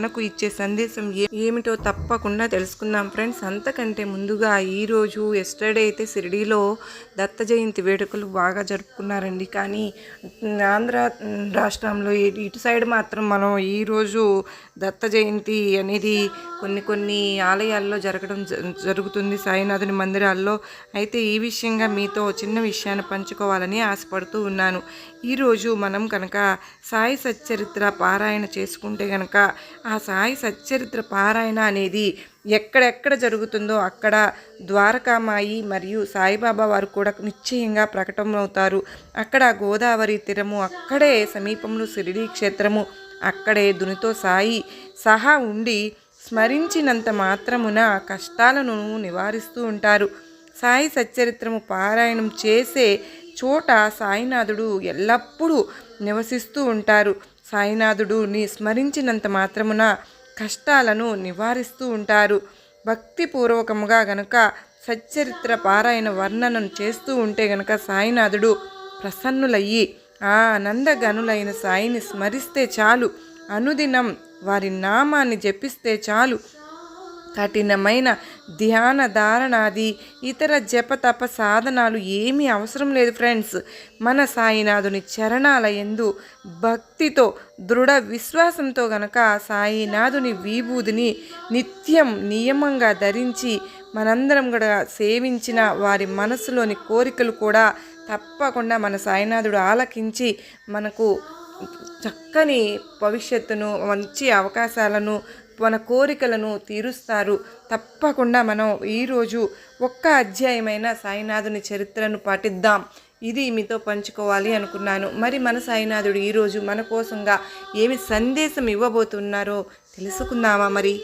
మనకు ఇచ్చే సందేశం ఏ- ఏమిటో తప్పకుండా తెలుసుకుందాం ఫ్రెండ్స్. అంతకంటే ముందుగా ఈరోజు ఎస్టర్డే అయితే షిరిడీలో దత్త జయంతి వేడుకలు బాగా జరుపుకున్నారండి. కానీ ఆంధ్ర రాష్ట్రంలో ఇటు సైడ్ మాత్రం మనం ఈరోజు దత్త జయంతి అనేది కొన్ని కొన్ని ఆలయాల్లో జరగడం జ- జరుగుతుంది. సాయినాథుని మందిరాల్లో అయితే ఈ విషయంగా మీతో చిన్న విషయాన్ని పంచుకోవాలని ఆశపడుతూ ఉన్నాను. ఈరోజు మనం కనుక సాయి సచ్చరిత్ర పారాయణ చేసుకుంటే కనుక ఆ సాయి సచ్చరిత్ర పారాయణ అనేది ఎక్కడెక్కడ జరుగుతుందో అక్కడ ద్వారకామాయి మరియు సాయిబాబా వారు కూడా నిశ్చయంగా ప్రకటనవుతారు అక్కడ గోదావరి తీరము అక్కడే సమీపంలో షిరిడీ క్షేత్రము అక్కడే దునితో సాయి సహా ఉండి స్మరించినంత మాత్రమున కష్టాలను నివారిస్తూ ఉంటారు. సాయి సచ్చరిత్రము పారాయణం చేసే చోట సాయినాథుడు ఎల్లప్పుడూ నివసిస్తూ ఉంటారు. సాయినాథుడుని స్మరించినంత మాత్రమున కష్టాలను నివారిస్తూ ఉంటారు. భక్తిపూర్వకముగా గనుక సచ్చరిత్ర పారాయణ వర్ణనను చేస్తూ ఉంటే గనుక సాయినాథుడు ప్రసన్నులయ్యి ఆ ఆనందగనులైన సాయిని స్మరిస్తే చాలు. అనుదినం వారి నామాన్ని జపిస్తే చాలు. కఠినమైన ధ్యాన ధారణాది ఇతర జప తప సాధనాలు ఏమీ అవసరం లేదు ఫ్రెండ్స్. మన సాయినాథుని చరణాల ఎందు భక్తితో దృఢ విశ్వాసంతో గనక సాయినాథుని విభూదిని నిత్యం నియమంగా ధరించి మనందరం కూడా సేవించిన వారి మనసులోని కోరికలు కూడా తప్పకుండా మన సాయినాథుడు ఆలకించి మనకు చక్కని భవిష్యత్తును మంచి అవకాశాలను మన కోరికలను తీరుస్తారు. తప్పకుండా మనం ఈరోజు ఒక్క అధ్యాయమైన సాయినాథుని చరిత్రను పాటిద్దాం. ఇది మీతో పంచుకోవాలి అనుకున్నాను. మరి మన సాయినాథుడు ఈరోజు మన కోసంగా ఏమి సందేశం ఇవ్వబోతున్నారో తెలుసుకుందామా మరి?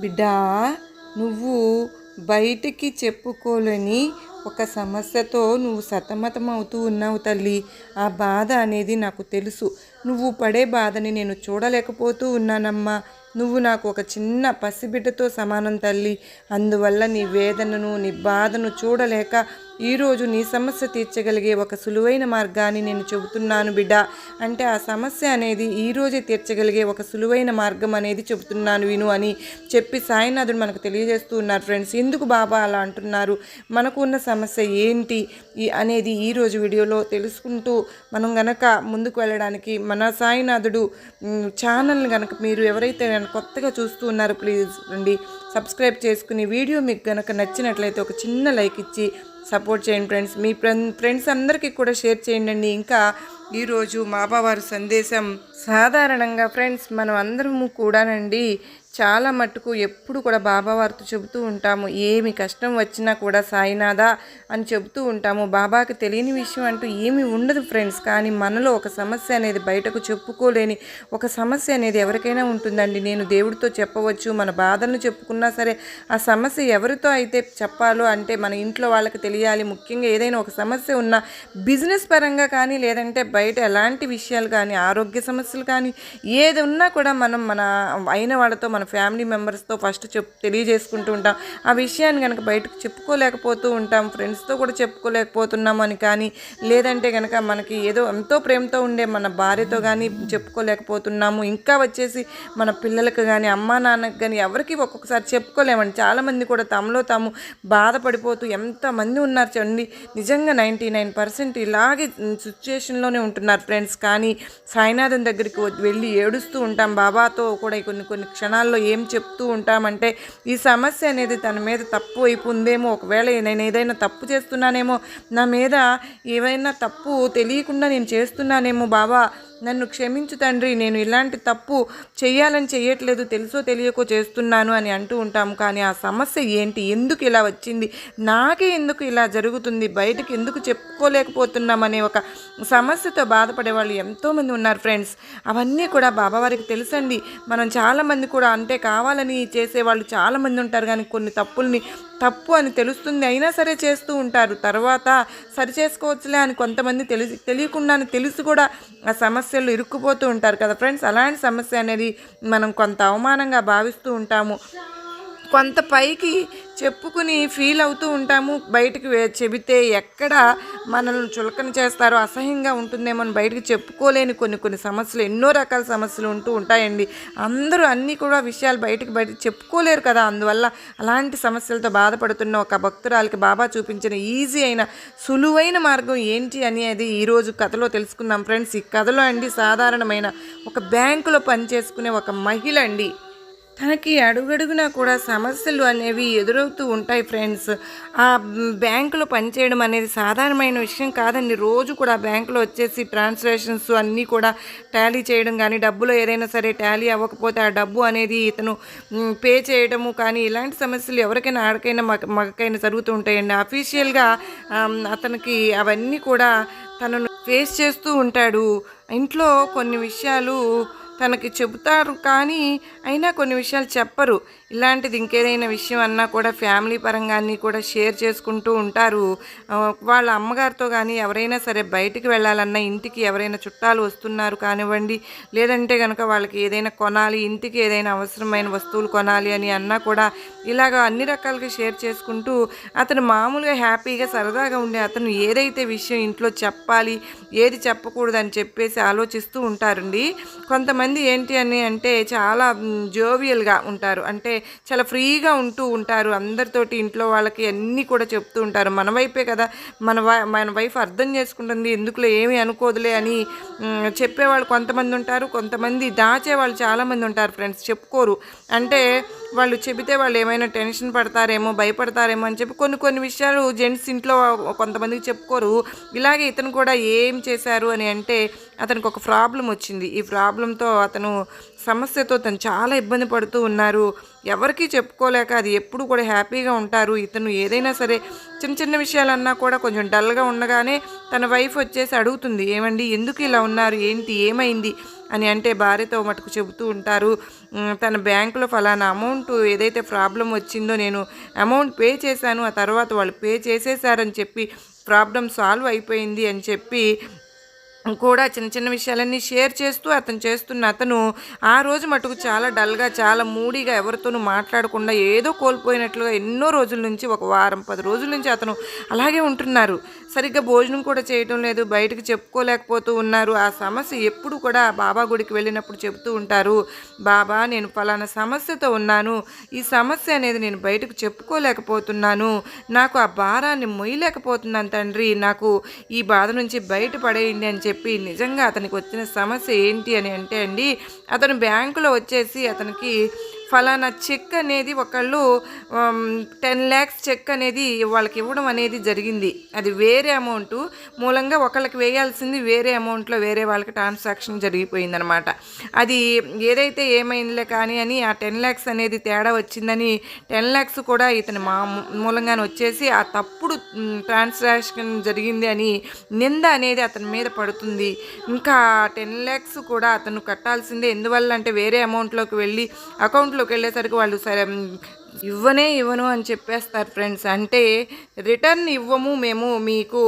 బిడ్డా నువ్వు బయటికి చెప్పుకోలేని ఒక సమస్యతో నువ్వు సతమతం అవుతూ ఉన్నావు తల్లి. ఆ బాధ అనేది నాకు తెలుసు. నువ్వు పడే బాధని నేను చూడలేకపోతూ ఉన్నానమ్మా. నువ్వు నాకు ఒక చిన్న పసిబిడ్డతో సమానం తల్లి. అందువల్ల నీ వేదనను నీ బాధను చూడలేక ఈరోజు నీ సమస్య తీర్చగలిగే ఒక సులువైన మార్గాన్ని నేను చెబుతున్నాను బిడ్డ. అంటే ఆ సమస్య అనేది ఈరోజే తీర్చగలిగే ఒక సులువైన మార్గం అనేది చెబుతున్నాను విను అని చెప్పి సాయినాథుడు మనకు తెలియజేస్తూ ఉన్నారు ఫ్రెండ్స్. ఎందుకు బాబా అలా అంటున్నారు? మనకు ఉన్న సమస్య ఏంటి? ఈ అనేది ఈరోజు వీడియోలో తెలుసుకుంటూ మనం గనక ముందుకు వెళ్ళడానికి మన సాయినాథుడు ఛానల్ని గనక మీరు ఎవరైతే కొత్తగా చూస్తూ ఉన్నారో ప్లీజ్ రండి సబ్స్క్రైబ్ చేసుకుని వీడియో మీకు గనక నచ్చినట్లయితే ఒక చిన్న లైక్ ఇచ్చి సపోర్ట్ చేయండి ఫ్రెండ్స్. మీ ఫ్రెండ్ ఫ్రెండ్స్ అందరికీ కూడా షేర్ చేయండి ఇంకా ఈరోజు మాబావారి సందేశం సాధారణంగా ఫ్రెండ్స్ మనం అందరము కూడానండి చాలా మట్టుకు ఎప్పుడు కూడా బాబావారితో చెబుతూ ఉంటాము ఏమి కష్టం వచ్చినా కూడా సాయినాథా అని చెబుతూ ఉంటాము. బాబాకి తెలియని విషయం అంటూ ఏమీ ఉండదు ఫ్రెండ్స్ కానీ మనలో ఒక సమస్య అనేది బయటకు చెప్పుకోలేని ఒక సమస్య అనేది ఎవరికైనా ఉంటుందండి. నేను దేవుడితో చెప్పవచ్చు మన బాధలను చెప్పుకున్నా సరే ఆ సమస్య ఎవరితో అయితే చెప్పాలో అంటే మన ఇంట్లో వాళ్ళకి తెలియాలి. ముఖ్యంగా ఏదైనా ఒక సమస్య ఉన్నా బిజినెస్ పరంగా కానీ లేదంటే బయట ఎలాంటి విషయాలు కానీ ఆరోగ్య సమస్యలు కానీ ఏది ఉన్నా కూడా మనం మన అయిన వాళ్ళతో మన ఫ్యామిలీ మెంబర్స్తో ఫస్ట్ చెప్ తెలియజేసుకుంటూ ఉంటాం. ఆ విషయాన్ని కనుక బయటకు చెప్పుకోలేకపోతూ ఉంటాం ఫ్రెండ్స్తో కూడా చెప్పుకోలేకపోతున్నామని కానీ లేదంటే కనుక మనకి ఏదో ఎంతో ప్రేమతో ఉండే మన భార్యతో కానీ చెప్పుకోలేకపోతున్నాము. ఇంకా వచ్చేసి మన పిల్లలకు కానీ అమ్మా నాన్నకి కానీ ఎవరికి ఒక్కొక్కసారి చెప్పుకోలేమండి. చాలామంది కూడా తమలో తాము బాధపడిపోతూ ఎంతమంది ఉన్నారు చూడండి. నిజంగా నైంటీ నైన్ పర్సెంట్ ఇలాగే సిచ్యుయేషన్లోనే ఉంటున్నారు ఫ్రెండ్స్. కానీ సాయినాథన్ దగ్గరికి వెళ్ళి ఏడుస్తూ ఉంటాం. బాబాతో కూడా కొన్ని కొన్ని క్షణాల్లో ఏం చెప్తూ ఉంటామంటే ఈ సమస్య అనేది తన మీద తప్పు వైపు ఉందేమో ఒకవేళ నేను ఏదైనా తప్పు చేస్తున్నానేమో నా మీద ఏవైనా తప్పు తెలియకుండా నేను చేస్తున్నానేమో బాబా నన్ను క్షమించు తండ్రి నేను ఇలాంటి తప్పు చేయాలని చేయట్లేదు తెలుసో తెలియకో చేస్తున్నాను అని అంటూ ఉంటాము. కానీ ఆ సమస్య ఏంటి? ఎందుకు ఇలా వచ్చింది? నాకే ఎందుకు ఇలా జరుగుతుంది? బయటకు ఎందుకు చెప్పుకోలేకపోతున్నామనే ఒక సమస్యతో బాధపడే వాళ్ళు ఎంతోమంది ఉన్నారు ఫ్రెండ్స్. అవన్నీ కూడా బాబావారికి తెలుసండి. మనం చాలామంది కూడా అంటే కావాలని చేసేవాళ్ళు చాలామంది ఉంటారు. కానీ కొన్ని తప్పుల్ని తప్పు అని తెలుస్తుంది. అయినా సరే చేస్తూ ఉంటారు. తర్వాత సరి చేసుకోవచ్చులే అని కొంతమంది తెలిసి తెలియకుండానే తెలిసి కూడా ఆ సమస్యలు ఇరుక్కుపోతూ ఉంటారు కదా ఫ్రెండ్స్. అలాంటి సమస్య అనేది మనం కొంత అవమానంగా భావిస్తూ ఉంటాము. కొంత పైకి చెప్పుకుని ఫీల్ అవుతూ ఉంటాము. బయటికి చెబితే ఎక్కడ మనల్ని చులకన చేస్తారో అసహ్యంగా ఉంటుందేమో అని బయటకు చెప్పుకోలేని కొన్ని కొన్ని సమస్యలు ఎన్నో రకాల సమస్యలు ఉంటూ ఉంటాయండి. అందరూ అన్నీ కూడా విషయాలు బయటకు బయట చెప్పుకోలేరు కదా. అందువల్ల అలాంటి సమస్యలతో బాధపడుతున్న ఒక భక్తురాలకి బాబా చూపించిన ఈజీ అయిన సులువైన మార్గం ఏంటి అనేది ఈరోజు కథలో తెలుసుకుందాం. ఫ్రెండ్స్ ఈ కథలో అండి సాధారణమైన ఒక బ్యాంకులో పనిచేసుకునే ఒక మహిళ అండి. తనకి అడుగడుగునా కూడా సమస్యలు అనేవి ఎదురవుతూ ఉంటాయి ఫ్రెండ్స్. ఆ బ్యాంకులో పనిచేయడం అనేది సాధారణమైన విషయం కాదండి. రోజు కూడా బ్యాంకులో వచ్చేసి ట్రాన్స్లేషన్స్ అన్నీ కూడా టాలీ చేయడం కానీ డబ్బులో ఏదైనా సరే టాలీ అవ్వకపోతే ఆ డబ్బు అనేది ఇతను పే చేయడము కానీ ఇలాంటి సమస్యలు ఎవరికైనా ఆడకైనా మగ మగకైనా జరుగుతూ ఉంటాయండి. అఫీషియల్గా అతనికి అవన్నీ కూడా తనను ఫేస్ చేస్తూ ఉంటాడు. ఇంట్లో కొన్ని విషయాలు తనకి చెబుతారు కానీ అయినా కొన్ని విషయాలు చెప్పరు. ఇలాంటిది ఇంకేదైనా విషయం అన్నా కూడా ఫ్యామిలీ పరంగా అన్నీ కూడా షేర్ చేసుకుంటూ ఉంటారు. వాళ్ళ అమ్మగారితో కానీ ఎవరైనా సరే బయటికి వెళ్ళాలన్నా ఇంటికి ఎవరైనా చుట్టాలు వస్తున్నారు కానివ్వండి లేదంటే కనుక వాళ్ళకి ఏదైనా కొనాలి ఇంటికి ఏదైనా అవసరమైన వస్తువులు కొనాలి అని అన్నా కూడా ఇలాగ అన్ని రకాలుగా షేర్ చేసుకుంటూ అతను మామూలుగా హ్యాపీగా సరదాగా ఉండే అతను ఏదైతే విషయం ఇంట్లో చెప్పాలి ఏది చెప్పకూడదు అని చెప్పేసి ఆలోచిస్తూ ఉంటారండి. కొంతమంది ఏంటి అని అంటే చాలా జోవియల్గా ఉంటారు. అంటే చాలా ఫ్రీగా ఉంటూ ఉంటారు. అందరితోటి ఇంట్లో వాళ్ళకి అన్నీ కూడా చెప్తూ ఉంటారు. మన వైపే కదా మన వై మన వైఫ్ అర్థం చేసుకుంటుంది. ఎందుకులే ఏమీ అనుకోదులే అని చెప్పేవాళ్ళు కొంతమంది ఉంటారు. కొంతమంది దాచేవాళ్ళు చాలామంది ఉంటారు ఫ్రెండ్స్. చెప్పుకోరు. అంటే వాళ్ళు చెబితే వాళ్ళు ఏమైనా టెన్షన్ పడతారేమో భయపడతారేమో అని చెప్పి కొన్ని కొన్ని విషయాలు జెంట్స్ ఇంట్లో కొంతమందికి చెప్పుకోరు. ఇలాగే ఇతను కూడా ఏం చేశారు అని అంటే అతనికి ఒక ప్రాబ్లం వచ్చింది. ఈ ప్రాబ్లంతో అతను సమస్యతో తను చాలా ఇబ్బంది పడుతూ ఉన్నారు. ఎవరికీ చెప్పుకోలేక అది ఎప్పుడు కూడా హ్యాపీగా ఉంటారు. ఇతను ఏదైనా సరే చిన్న చిన్న విషయాలన్నా కూడా కొంచెం డల్గా ఉండగానే తన వైఫ్ వచ్చేసి అడుగుతుంది. ఏమండి ఎందుకు ఇలా ఉన్నారు? ఏంటి? ఏమైంది? అని అంటే భార్యతో మటుకు చెబుతూ ఉంటారు. తన బ్యాంకులో ఫలానా అమౌంట్ ఏదైతే ప్రాబ్లం వచ్చిందో నేను అమౌంట్ పే చేశాను. ఆ తర్వాత వాళ్ళు పే చేసేసారని చెప్పి ప్రాబ్లం సాల్వ్ అయిపోయింది అని చెప్పి కూడా చిన్న చిన్న విషయాలన్నీ షేర్ చేస్తూ అతను చేస్తున్న అతను ఆ రోజు మటుకు చాలా డల్గా చాలా మూడీగా ఎవరితోనూ మాట్లాడకుండా ఏదో కోల్పోయినట్లుగా ఎన్నో రోజుల నుంచి ఒక వారం పది రోజుల నుంచి అతను అలాగే ఉంటున్నారు. సరిగ్గా భోజనం కూడా చేయటం లేదు బయటకు చెప్పుకోలేకపోతూ ఉన్నారు. ఆ సమస్య ఎప్పుడు కూడా బాబా గుడికి వెళ్ళినప్పుడు చెబుతూ ఉంటారు బాబా నేను ఫలానా సమస్యతో ఉన్నాను. ఈ సమస్య అనేది నేను బయటకు చెప్పుకోలేకపోతున్నాను. నాకు ఆ భారాన్ని మొయ్యలేకపోతున్నాను తండ్రి. నాకు ఈ బాధ నుంచి బయటపడేయండి అని చెప్పి చెప్పి నిజంగా అతనికి వచ్చిన సమస్య ఏంటి అని అంటే అండి అతను బ్యాంకులో వచ్చేసి అతనికి ఫలానా చెక్ అనేది ఒకళ్ళు టెన్ ల్యాక్స్ చెక్ అనేది వాళ్ళకి ఇవ్వడం అనేది జరిగింది. అది వేరే అమౌంట్ మూలంగా ఒకళ్ళకి వేయాల్సింది వేరే అమౌంట్లో వేరే వాళ్ళకి ట్రాన్సాక్షన్ జరిగిపోయిందనమాట. అది ఏదైతే ఏమైందిలే కానీ అని ఆ టెన్ ల్యాక్స్ అనేది తేడా వచ్చిందని టెన్ ల్యాక్స్ కూడా ఇతని మా మూలంగానే వచ్చేసి ఆ తప్పుడు ట్రాన్సాక్షన్ జరిగింది అని నింద అనేది అతని మీద పడుతుంది. ఇంకా టెన్ ల్యాక్స్ కూడా అతను కట్టాల్సిందే ఎందువల్ల అంటే వేరే అమౌంట్లోకి వెళ్ళి అకౌంట్ అకౌంట్లోకి వెళ్ళేసరికి వాళ్ళు సరే ఇవ్వనే ఇవ్వను అని చెప్పేస్తారు ఫ్రెండ్స్. అంటే రిటర్న్ ఇవ్వము మేము మీకు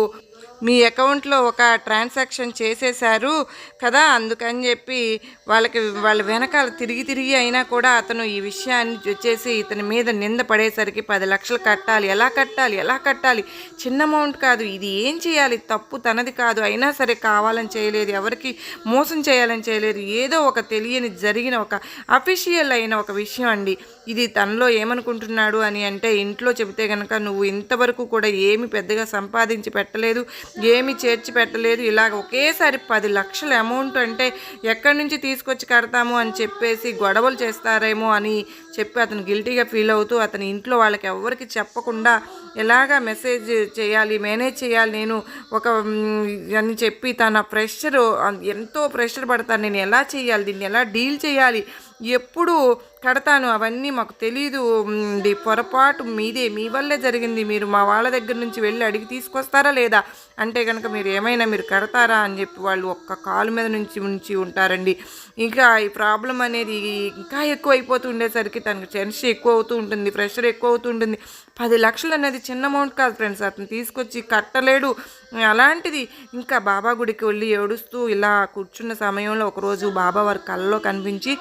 మీ అకౌంట్లో ఒక ట్రాన్సాక్షన్ చేసేశారు కదా అందుకని చెప్పి వాళ్ళకి వాళ్ళ వెనకాల తిరిగి తిరిగి అయినా కూడా అతను ఈ విషయాన్ని వచ్చేసి ఇతని మీద నింద పడేసరికి పది లక్షలు కట్టాలి. ఎలా కట్టాలి? ఎలా కట్టాలి? చిన్న అమౌంట్ కాదు. ఇది ఏం చేయాలి? తప్పు తనది కాదు. అయినా సరే కావాలని చేయలేదు. ఎవరికి మోసం చేయాలని చేయలేదు. ఏదో ఒక తెలియని జరిగిన ఒక అఫీషియల్ అయిన ఒక విషయం అండి. ఇది తనలో ఏమనుకుంటున్నాడు అని అంటే ఇంట్లో చెబితే కనుక నువ్వు ఇంతవరకు కూడా ఏమి పెద్దగా సంపాదించి పెట్టలేదు. ఏమి చేర్చి పెట్టలేదు. ఇలాగ ఒకేసారి పది లక్షల అమౌంట్ అంటే ఎక్కడి నుంచి తీసుకొచ్చి కడతాము అని చెప్పేసి గొడవలు చేస్తారేమో అని చెప్పి అతను గిల్టీగా ఫీల్ అవుతూ అతని ఇంట్లో వాళ్ళకి ఎవరికి చెప్పకుండా ఎలాగా మెసేజ్ చేయాలి మేనేజ్ చేయాలి నేను ఒక అని చెప్పి తన ప్రెషర్ ఎంతో ప్రెషర్ పడతాను నేను ఎలా చేయాలి దీన్ని ఎలా డీల్ చేయాలి ఎప్పుడు కడతాను అవన్నీ మాకు తెలీదు మ్, పొరపాటు మీదే మీ వల్లే జరిగింది. మీరు మా వాళ్ళ దగ్గర నుంచి వెళ్ళి అడిగి తీసుకొస్తారా లేదా? అంటే కనుక మీరు ఏమైనా మీరు కడతారా అని చెప్పి వాళ్ళు ఒక్క కాలు మీద నుంచి ఉంచి ఉంటారండి. ఇంకా ఈ ప్రాబ్లం అనేది ఇంకా ఎక్కువ అయిపోతూ ఉండేసరికి తనకు టెన్షన్ ఎక్కువ అవుతూ ఉంటుంది ప్రెషర్ ఎక్కువ అవుతూ ఉంటుంది. పది లక్షలు అనేది చిన్న అమౌంట్ కాదు ఫ్రెండ్స్. అతను తీసుకొచ్చి కట్టలేడు. అలాంటిది ఇంకా బాబా గుడికి వెళ్ళి ఏడుస్తూ ఇలా కూర్చున్న సమయంలో ఒకరోజు బాబా వారి కళ్ళలో కనిపించి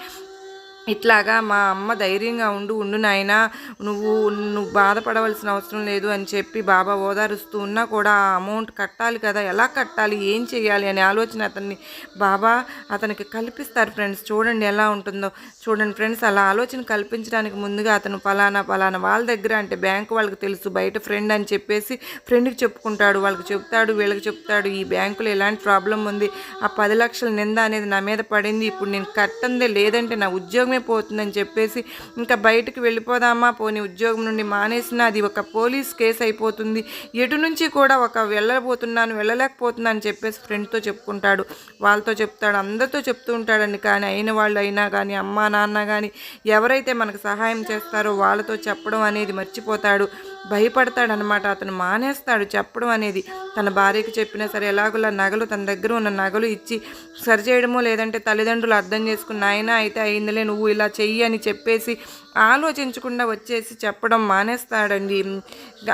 ఇట్లాగా మా అమ్మ ధైర్యంగా ఉండు ఉండు నాయనా నువ్వు నువ్వు బాధపడవలసిన అవసరం లేదు అని చెప్పి బాబా ఓదారుస్తూ ఉన్నా కూడా ఆ అమౌంట్ కట్టాలి కదా ఎలా కట్టాలి ఏం చేయాలి అనే ఆలోచన అతన్ని బాబా అతనికి కల్పిస్తారు ఫ్రెండ్స్. చూడండి ఎలా ఉంటుందో. చూడండి ఫ్రెండ్స్ అలా ఆలోచన కల్పించడానికి ముందుగా అతను ఫలానా ఫలానా వాళ్ళ దగ్గర అంటే బ్యాంకు వాళ్ళకి తెలుసు బయట ఫ్రెండ్ అని చెప్పేసి ఫ్రెండ్కి చెప్పుకుంటాడు వాళ్ళకి చెప్తాడు వీళ్ళకి చెప్తాడు ఈ బ్యాంకులో ఎలాంటి ప్రాబ్లం ఉంది ఆ పది లక్షల నింద అనేది నా మీద పడింది ఇప్పుడు నేను కట్టందే లేదంటే నా ఉద్యోగం ఉద్యోగమే పోతుందని చెప్పేసి ఇంకా బయటకు వెళ్ళిపోదామా పోనీ ఉద్యోగం నుండి మానేసిన అది ఒక పోలీస్ కేసు అయిపోతుంది. ఎటు నుంచి కూడా ఒక వెళ్ళబోతున్నాను వెళ్ళలేకపోతున్నాను అని చెప్పేసి ఫ్రెండ్తో చెప్పుకుంటాడు. వాళ్ళతో చెప్తాడు అందరితో చెప్తూ ఉంటాడండి. కానీ అయిన వాళ్ళు అయినా కానీ అమ్మా నాన్న కానీ ఎవరైతే మనకు సహాయం చేస్తారో వాళ్ళతో చెప్పడం అనేది మర్చిపోతాడు. భయపడతాడనమాట. అతను మానేస్తాడు చెప్పడం అనేది. తన భార్యకి చెప్పినా సరే ఎలాగోలా నగలు తన దగ్గర ఉన్న నగలు ఇచ్చి సరిచేయడమో లేదంటే తల్లిదండ్రులు అర్థం చేసుకున్న ఆయన అయితే అయిందిలే నువ్వు ఇలా చెయ్యి అని చెప్పేసి ఆలోచించకుండా వచ్చేసి చెప్పడం మానేస్తాడండి.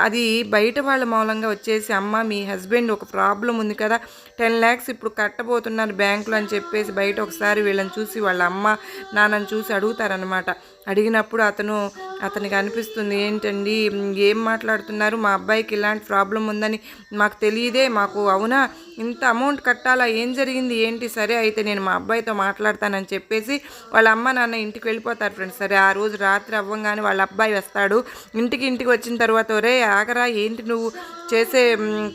అది బయట వాళ్ళ మూలంగా వచ్చేసి అమ్మ మీ హస్బెండ్ ఒక ప్రాబ్లం ఉంది కదా టెన్ ల్యాక్స్ ఇప్పుడు కట్టబోతున్నారు బ్యాంకులో అని చెప్పేసి బయట ఒకసారి వీళ్ళని చూసి వాళ్ళ అమ్మ నాన్నని చూసి అడుగుతారనమాట. అడిగినప్పుడు అతను అతనికి అనిపిస్తుంది ఏంటండి ఏం మాట్లాడుతున్నారు? మా అబ్బాయికి ఇలాంటి ప్రాబ్లం ఉందని మాకు తెలియదే మాకు అవునా? ఇంత అమౌంట్ కట్టాలా? ఏం జరిగింది? ఏంటి? సరే అయితే నేను మా అబ్బాయితో మాట్లాడతానని చెప్పేసి వాళ్ళ అమ్మ నాన్న ఇంటికి వెళ్ళిపోతారు ఫ్రెండ్స్. సరే ఆ రోజు రాత్రి అవ్వగానే వాళ్ళ అబ్బాయి వస్తాడు. ఇంటికి ఇంటికి వచ్చిన తర్వాత ఒరే ఆగరా ఏంటి నువ్వు చేసే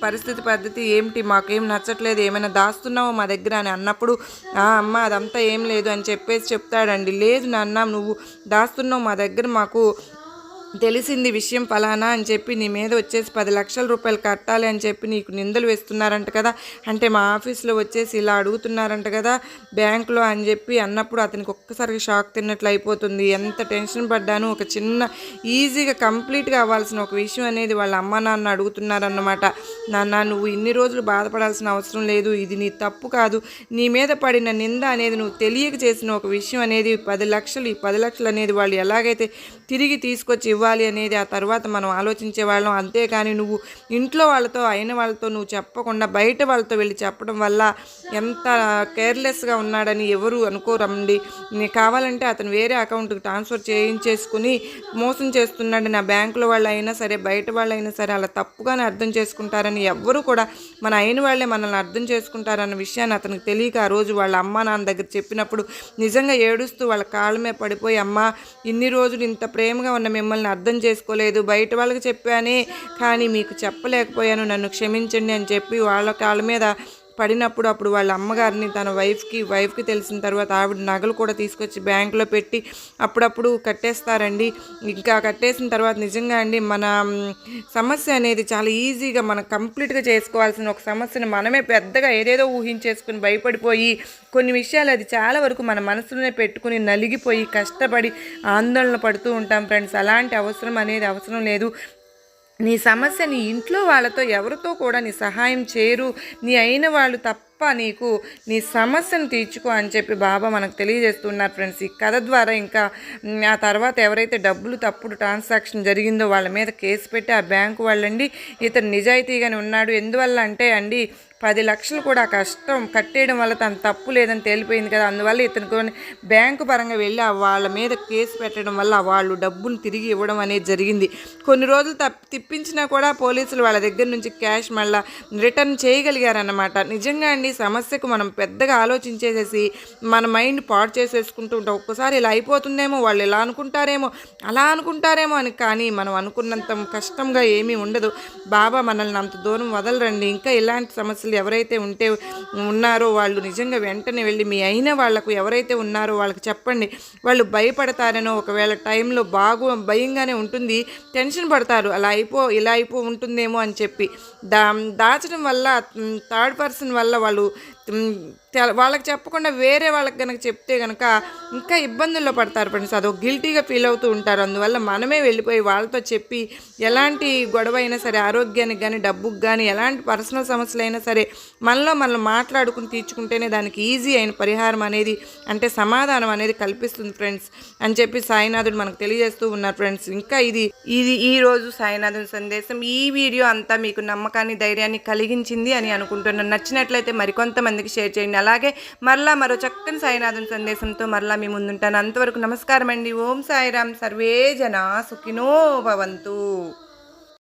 పరిస్థితి పద్ధతి ఏమిటి? మాకేం నచ్చట్లేదు ఏమైనా దాస్తున్నావో మా దగ్గర? అని అన్నప్పుడు "ఆ, అమ్మ అదంతా ఏం లేదు అని చెప్పేసి చెప్తాడండి. లేదు నాన్న నువ్వు దాస్తున్నావు మా దగ్గర మాకు తెలిసింది విషయం ఫలానా అని చెప్పి నీ మీద వచ్చేసి పది లక్షల రూపాయలు కట్టాలి అని చెప్పి నీకు నిందలు వేస్తున్నారంట కదా. అంటే మా ఆఫీస్లో వచ్చేసి ఇలా అడుగుతున్నారంట కదా బ్యాంకులో అని చెప్పి అన్నప్పుడు అతనికి ఒక్కసారిగా షాక్ తిన్నట్లు అయిపోతుంది. ఎంత టెన్షన్ పడ్డాను? ఒక చిన్న ఈజీగా కంప్లీట్గా అవ్వాల్సిన ఒక విషయం అనేది వాళ్ళ అమ్మ నాన్న అడుగుతున్నారన్నమాట. నాన్న నువ్వు ఇన్ని రోజులు బాధపడాల్సిన అవసరం లేదు. ఇది నీ తప్పు కాదు. నీ మీద పడిన నింద అనేది నువ్వు తెలియక చేసిన ఒక విషయం అనేది పది లక్షలు ఈ పది లక్షలు అనేది వాళ్ళు ఎలాగైతే తిరిగి తీసుకొచ్చి ఇవ్వాలి అనేది ఆ తర్వాత మనం ఆలోచించే వాళ్ళం. అంతేకాని నువ్వు ఇంట్లో వాళ్ళతో అయిన వాళ్ళతో నువ్వు చెప్పకుండా బయట వాళ్ళతో వెళ్ళి చెప్పడం వల్ల ఎంత కేర్లెస్గా ఉన్నాడని ఎవరు అనుకోరండి నీకు కావాలంటే అతను వేరే అకౌంట్కి ట్రాన్స్ఫర్ చేయించేసుకుని మోసం చేస్తున్నాడు. నా బ్యాంకులో వాళ్ళు అయినా సరే బయట వాళ్ళైనా సరే అలా తప్పుగానే అర్థం చేసుకుంటారని ఎవ్వరూ కూడా మన అయిన వాళ్ళే మనల్ని అర్థం చేసుకుంటారన్న విషయాన్ని అతనికి తెలియక ఆ రోజు వాళ్ళ అమ్మ నాన్న దగ్గర చెప్పినప్పుడు నిజంగా ఏడుస్తూ వాళ్ళ కాళ్ళ మీద పడిపోయి అమ్మ ఇన్ని రోజులు ఇంత ప్రేమగా ఉన్న మిమ్మల్ని అర్థం చేసుకోలేదు. బయట వాళ్ళకి చెప్పానే కానీ మీకు చెప్పలేకపోయాను నన్ను క్షమించండి అని చెప్పి వాళ్ళ కాళ్ళ మీద పడినప్పుడు అప్పుడు వాళ్ళ అమ్మగారిని తన వైఫ్కి వైఫ్కి తెలిసిన తర్వాత ఆవిడ నగలు కూడా తీసుకొచ్చి బ్యాంకులో పెట్టి అప్పుడప్పుడు కట్టేస్తారండి. ఇంకా కట్టేసిన తర్వాత నిజంగా అండి మన సమస్య అనేది చాలా ఈజీగా మనం కంప్లీట్గా చేసుకోవాల్సిన ఒక సమస్యను మనమే పెద్దగా ఏదేదో ఊహించేసుకుని భయపడిపోయి కొన్ని విషయాలు అది చాలా వరకు మన మనసులోనే పెట్టుకుని నలిగిపోయి కష్టపడి ఆందోళన పడుతూ ఉంటాం ఫ్రెండ్స్. అలాంటి అవసరం అనేది అవసరం లేదు. నీ సమస్య నీ ఇంట్లో వాళ్ళతో ఎవరితో కూడా నీ సహాయం చేయరు. నీ అయిన వాళ్ళు తప్ప నీకు నీ సమస్యను తీర్చుకో అని చెప్పి బాబా మనకు తెలియజేస్తున్నారు ఫ్రెండ్స్. ఈ కథ ద్వారా ఇంకా ఆ తర్వాత ఎవరైతే డబ్బులు తప్పుడు ట్రాన్సాక్షన్ జరిగిందో వాళ్ళ మీద కేసు పెట్టి ఆ బ్యాంకు వాళ్ళండి. ఇతను నిజాయితీగానే ఉన్నాడు. ఎందువల్ల అంటే అండి పది లక్షలు కూడా కష్టం కట్టేయడం వల్ల తన తప్పు లేదని తేలిపోయింది కదా. అందువల్ల ఇతను కొన్ని బ్యాంకు పరంగా వెళ్ళి వాళ్ళ మీద కేసు పెట్టడం వల్ల వాళ్ళు డబ్బును తిరిగి ఇవ్వడం అనేది జరిగింది. కొన్ని రోజులు తిప్పించినా కూడా పోలీసులు వాళ్ళ దగ్గర నుంచి క్యాష్ మళ్ళా రిటర్న్ చేయగలిగారన్నమాట. నిజంగా అండి సమస్యకు మనం పెద్దగా ఆలోచించేసేసి మన మైండ్ పాడు చేసేసుకుంటూ ఉంటాం. ఒక్కసారి ఇలా అయిపోతుందేమో వాళ్ళు ఇలా అనుకుంటారేమో అలా అనుకుంటారేమో అని కానీ మనం అనుకున్నంత కష్టంగా ఏమీ ఉండదు. బాబా మనల్ని అంత దూరం వదలరండి. ఇంకా ఇలాంటి సమస్యలు ఎవరైతే ఉంటే ఉన్నారో వాళ్ళు నిజంగా వెంటనే వెళ్ళి మీ అయిన వాళ్ళకు ఎవరైతే ఉన్నారో వాళ్ళకి చెప్పండి. వాళ్ళు భయపడతారనో ఒకవేళ టైంలో బాగు భయంగానే ఉంటుంది టెన్షన్ పడతారు. అలా అయిపో ఇలా అయిపో ఉంటుందేమో అని చెప్పి దా దాచడం వల్ల థర్డ్ పర్సన్ వల్ల వాళ్ళు వాళ్ళకి చెప్పకుండా వేరే వాళ్ళకి కనుక చెప్తే కనుక ఇంకా ఇబ్బందుల్లో పడతారు ఫ్రెండ్స్. అదో గిల్టీగా ఫీల్ అవుతూ ఉంటారు. అందువల్ల మనమే వెళ్ళిపోయి వాళ్ళతో చెప్పి ఎలాంటి గొడవ అయినా సరే ఆరోగ్యానికి కానీ డబ్బుకి కానీ ఎలాంటి పర్సనల్ సమస్యలు అయినా సరే మనలో మనం మాట్లాడుకుని తీర్చుకుంటేనే దానికి ఈజీ అయిన పరిహారం అనేది అంటే సమాధానం అనేది కల్పిస్తుంది ఫ్రెండ్స్. అని చెప్పి సాయినాథుడు మనకు తెలియజేస్తూ ఉన్నారు ఫ్రెండ్స్. ఇంకా ఇది ఇది ఈ రోజు సాయినాథుని సందేశం. ఈ వీడియో అంతా మీకు నమ్మకాన్ని ధైర్యాన్ని కలిగించింది అని అనుకుంటున్నాను. నచ్చినట్లయితే మందికి షేర్ చేయండి. అలాగే మరలా మరో చక్కని సాయినాథుని సందేశంతో మరలా మీ ముందుంటాను. అంతవరకు నమస్కారం అండి ఓం సాయిరామ్. సర్వే జన సుఖినో భవంతు.